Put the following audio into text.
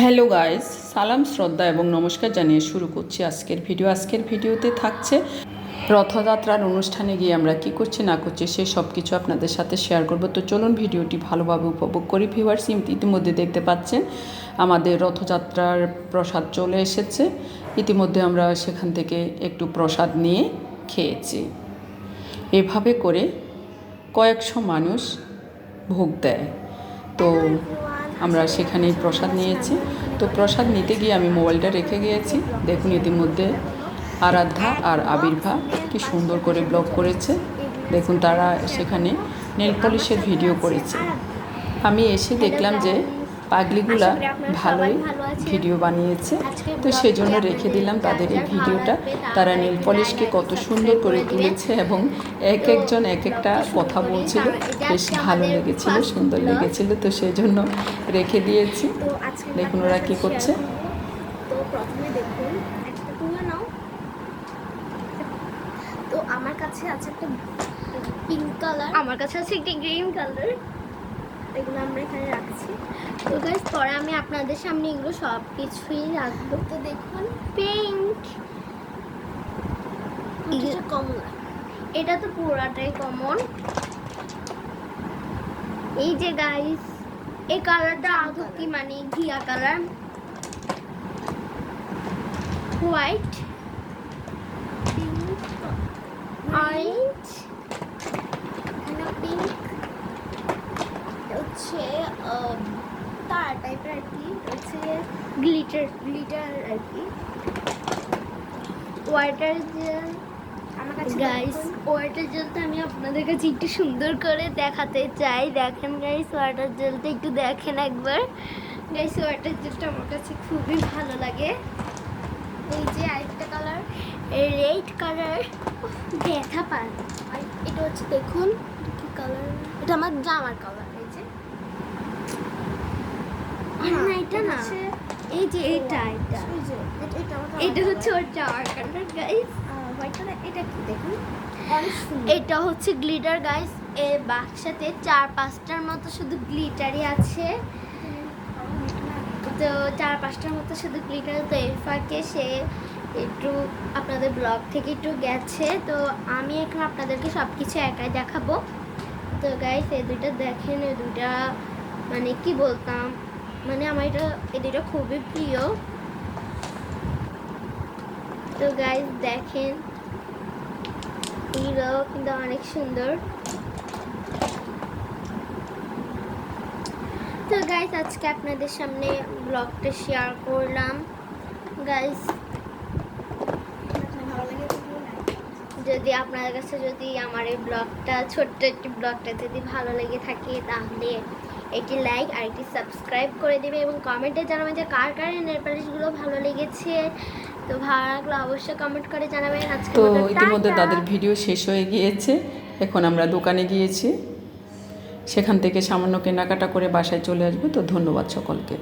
Hello guys, সালাম, শ্রদ্ধা এবং নমস্কার জানিয়ে শুরু করছি আজকের ভিডিও। আজকের ভিডিওতে থাকছে রথযাত্রার অনুষ্ঠানে গিয়ে আমরা কি করছি, না করছি, সে সব কিছু আপনাদের সাথে শেয়ার করব। তো চলুন ভিডিওটি ভালোভাবে উপভোগ করি। ভিউয়ার্স ইতিমধ্যে দেখতে পাচ্ছেন, আমাদের রথযাত্রার প্রসাদ চলে এসেছে। ইতিমধ্যে আমরা সেখান থেকে একটু প্রসাদ নিয়ে খেয়েছি। এভাবে করে কয়েকশো মানুষ ভোগ দেয়। তো আমরা সেখানেই প্রসাদ নিয়েছি। তো প্রসাদ নিতে গিয়ে আমি মোবাইলটা রেখে গিয়েছি। দেখুন ইতিমধ্যে আরাধ্যা আর আবির্ভা কি সুন্দর করে ব্লগ করেছে। দেখুন তারা সেখানে নেল পলিশের ভিডিও করেছে। আমি এসে দেখলাম যে পাগলিগুলা ভালোই ভিডিও বানিয়েছে। তো সেজন্য রেখে দিলাম তাদের এই ভিডিওটা। তারা নীল পলিশকে কত সুন্দর করে তুলেছে এবং এক একজন এক একটা কথা বলছিল। বেশ ভালো লেগেছিল সুন্দর লেগেছিল তো সেজন্য রেখে দিয়েছি। তো দেখুন ওরা কী করছে। তো প্রথমে দেখুন একটা তুলে নাও। তো আমার কাছে আছে একটা পিঙ্ক কালার আমার কাছে আছে একটা গ্রিন কালার এগুলো আমরা এখানে রাখছি। তো গাইস পরে আমি আপনাদের সামনে এগুলো সব কিছুই রাখব। তো দেখুন পিঙ্ক কমলা এটা তো পুরাটাই কমন এই যে গাইস এই কালারটা আদৌ কি মানে ঘিয়া কালার হোয়াইট অরেঞ্জ পিঙ্ক হচ্ছে আহ, তারা টাইপের আর কি। হচ্ছে গ্লিটার গ্লিটার আর কি। ওয়াটার জেল গাইস ওয়াটার জেলটা আমি আপনাদের কাছে একটু সুন্দর করে দেখাতে চাই। দেখেন গাইস ওয়াটার জেলটা একটু দেখেন একবার। গাইস ওয়াটার জেলটা আমার কাছে খুবই ভালো লাগে। এই যে আরেকটা কালার রেড কালার ব্যথা পান আর এটা হচ্ছে দেখুন কি কালার এটা আমার জামার কালার আর না এটা না। এই যে এটা এটা। এটা হচ্ছে ওর কালার গাইস এটা কি দেখুন? এটা হচ্ছে গ্লিটার গাইস এ বাক্সাতে চার পাঁচটার মতো শুধু গ্লিটারই আছে। তো চার পাঁচটার মতো শুধু গ্লিটার তো এর ফাঁকে সে একটু আপনাদের ব্লগ থেকে একটু গেছে। তো আমি এখন আপনাদেরকে সব কিছু একাই দেখাবো। তো গাইস এই দুইটা দেখেন এই দুইটা মানে কি বলতাম? মানে আমার এটা, এই দুইটা খুবই প্রিয়। তো গাইস দেখেন, এগুলো কিন্তু অনেক সুন্দর। তো গাইস আজকে আপনাদের সামনে ব্লগটা শেয়ার করলাম। গাইস যদি আপনাদের কাছে যদি আমার এই ব্লগটা ছোট্ট একটি ব্লগটা যদি ভালো লেগে থাকে, তাহলে একটি লাইক আর একটি সাবস্ক্রাইব করে দেবে এবং কমেন্টে জানাবেন যে কার কার নেল পালিশগুলো ভালো লেগেছে। তো ভালো লাগল অবশ্যই কমেন্ট করে জানাবেন আজকে তো ইতিমধ্যে তাদের ভিডিও শেষ হয়ে গিয়েছে। এখন আমরা দোকানে গিয়েছি। সেখান থেকে সামান্য কেনাকাটা করে বাসায় চলে আসব। তো ধন্যবাদ সকলকে।